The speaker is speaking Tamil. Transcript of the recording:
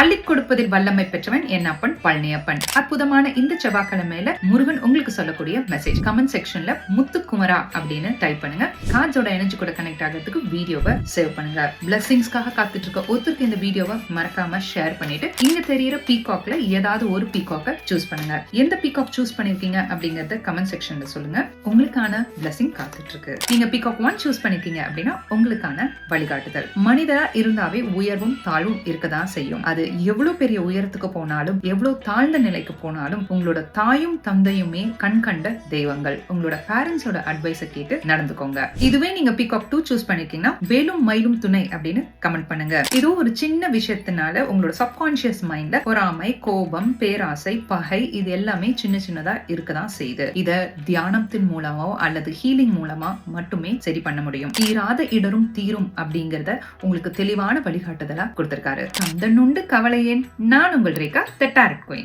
அள்ளி கொடுப்பதில் வல்லமை பெற்றவன் என் அப்பன் பழனியப்பன். அற்புதமான இந்த செவ்வாய்க்கிழமையில முருகன் உங்களுக்கு சொல்லக்கூடிய மெசேஜ் கமெண்ட் செக்ஷன்ல முத்துக்குமரா அப்படின்னு டைப் பண்ணுங்க. கார்ட்ஸோட எனர்ஜி கூட கனெக்ட் ஆகிறதுக்கு வீடியோவை சேவ் பண்ணுங்க. பிளஸிங்ஸ்க்காக காத்துட்டு இருக்க ஒருத்தருக்கு இந்த வீடியோவை மறக்காம ஷேர் பண்ணிட்டு இங்க தெரியிற பீகாக்ல ஏதாவது ஒரு பீகாக்கை சூஸ் பண்ணுங்க. எந்த பீகாக் சூஸ் பண்ணிருக்கீங்க அப்படிங்கறத கமெண்ட் செக்ஷன்ல சொல்லுங்க. உங்களுக்கான பிளஸிங் காத்துட்டு இருக்கு நீங்க பீகாக் ஒன் சூஸ் பண்ணிருக்கீங்க அப்படின்னா உங்களுக்கான வழிகாட்டுதல். மனிதரா இருந்தாவே உயர்வும் தாழ்வும் இருக்கதான் செய்யும். அது எவ்வளோ பெரிய உயரத்துக்கு போனாலும் எவ்வளோ தாழ்ந்த நிலைக்கு போனாலும் உங்களோட தாயும் தந்தையுமே கண் கண்ட தெய்வங்கள். உங்களோட பேரண்ட்ஸோட அட்வைஸை கேட்டு நடந்துக்கோங்க. இதுவே நீங்க பிகாக் டூ சூஸ் பண்ணிருக்கீங்கன்னா வேலும் மயிலும் துணை அப்படின்னு கமெண்ட் பண்ணுங்க. இது ஒரு சின்ன விஷயத்தினால உங்களோட சப்கான்சியஸ் மைண்ட்ல பொறாமை கோபம் பேராசை பகை இது எல்லாமே சின்ன சின்னதா இருக்கதான் செய்யுது. இத தியானத்தின் மூலமோ அல்லது ஹீலிங் மூலமா மட்டுமே சரி பண்ண முடியும். தீராத இடரும் தீரும் அப்படிங்கறத உங்களுக்கு தெளிவான வழிகாட்டுதலா கொடுத்திருக்காரு. அந்த நுண்டு கவலையேன். நான் உங்கள் ரேகா த டேரட் குயின்